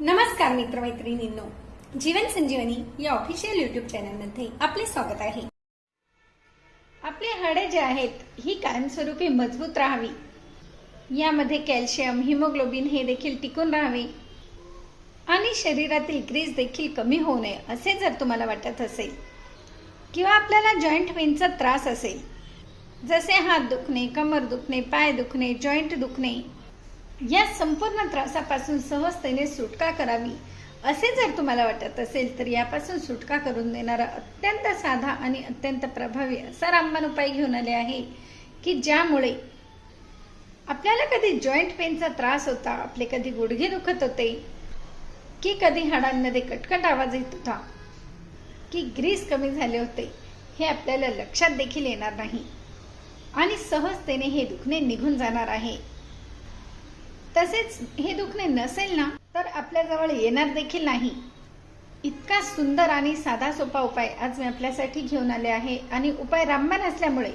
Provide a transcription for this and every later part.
नमस्कार मित्रमैत्रिणींनो. जीवन संजीवनी या official YouTube चॅनलमध्ये आपले स्वागत आहे. आपले हाडे जे आहेत ही कायमस्वरूपी मजबूत राहावी. यामध्ये कॅल्शियम हिमोग्लोबिन हे देखील टिकून राहावे. आणि शरीरातील ग्रीस देखील कमी होऊ नये असे जर तुम्हाला वाटत असेल. किंवा आपल्याला जॉईंट पेनचा त्रास असेल. जसे हात दुखणे कमर दुखणे पाय दुखणे जॉईंट दुखणे या संपूर्ण त्रासापासून सहजतेने सुटका करावी असे जर तुम्हाला वाटत असेल तर यापासून सुटका करून देणारा अत्यंत साधा आणि अत्यंत प्रभावी असा रामबाण उपाय घेऊन आले आहे की ज्यामुळे आपल्याला कधी जॉईंट पेनचा त्रास होता आपले कधी गुडघे दुखत होते की कधी हाडांमध्ये कटकट आवाज येत होता की ग्रीस कमी झाले होते हे आपल्याला लक्षात देखील येणार नाही. आणि सहजतेने हे दुखणे निघून जाणार आहे. तसेच हे दुखणे नसेल ना तर आपल्याजवळ येणार देखील नाही. इतका सुंदर आणि साधा सोपा उपाय आज मी आपल्यासाठी घेऊन आले आहे आणि उपाय रामबाण असल्यामुळे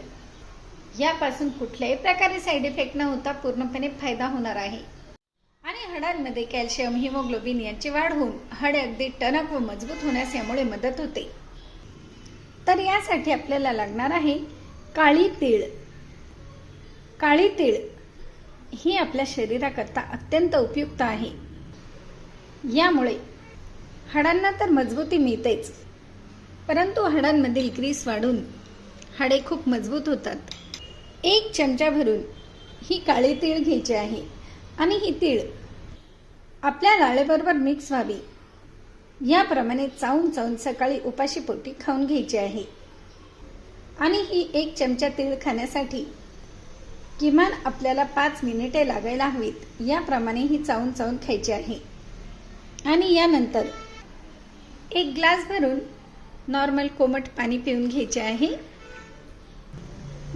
यापासून कुठल्याही प्रकारे साईड इफेक्ट न होता पूर्णपणे फायदा होणार आहे. आणि हाडांमध्ये कॅल्शियम हिमोग्लोबिन यांची वाढ होऊन हाडे अगदी टणक व मजबूत होण्यास यामुळे मदत होते. तर यासाठी आपल्याला लागणार आहे काळी तीळ. काळी तीळ ही आपल्या शरीराकरता अत्यंत उपयुक्त आहे. यामुळे हाडांना तर मजबूती मिळतेच परंतु हाडांमधील ग्रीस वाढून हाडे खूप मजबूत होतात. एक चमचा भरून ही काळी तीळ घ्यायची आहे आणि ही तीळ आपल्या लाळेबरोबर मिक्स व्हावी. याप्रमाणे चावून चावून सकाळी उपाशी पोटी खाऊन घ्यायची आहे. आणि ही एक चमचा तीळ खाण्यासाठी किमान आपल्याला पाच मिनिटे लागायला हवीत. याप्रमाणे ही चावून चावून खायची आहे. आणि यानंतर एक ग्लास भरून नॉर्मल कोमट पाणी पिऊन घ्यायचे आहे.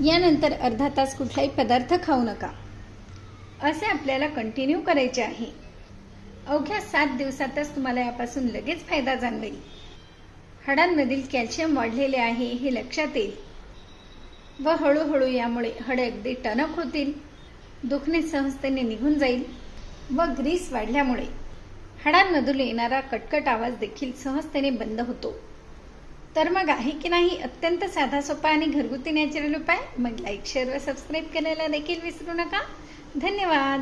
यानंतर अर्धा तास कुठलाही पदार्थ खाऊ नका. असे आपल्याला कंटिन्यू करायचे आहे. अवघ्या सात दिवसातच तुम्हाला यापासून लगेच फायदा जाणवेल. हाडांमधील कॅल्शियम वाढलेले आहे हे लक्षात येईल. व हळूहळू यामुळे हडे अगदी टणक होतील दुखणे सहजतेने निघून जाईल व ग्रीस वाढल्यामुळे हाडांमधून येणारा कटकट आवाज देखील सहजतेने बंद होतो. तर मग आहे की नाही अत्यंत साधा सोपा आणि घरगुती नॅचरल उपाय? मग लाईक शेअर व सबस्क्राईब करायला देखील विसरू नका. धन्यवाद.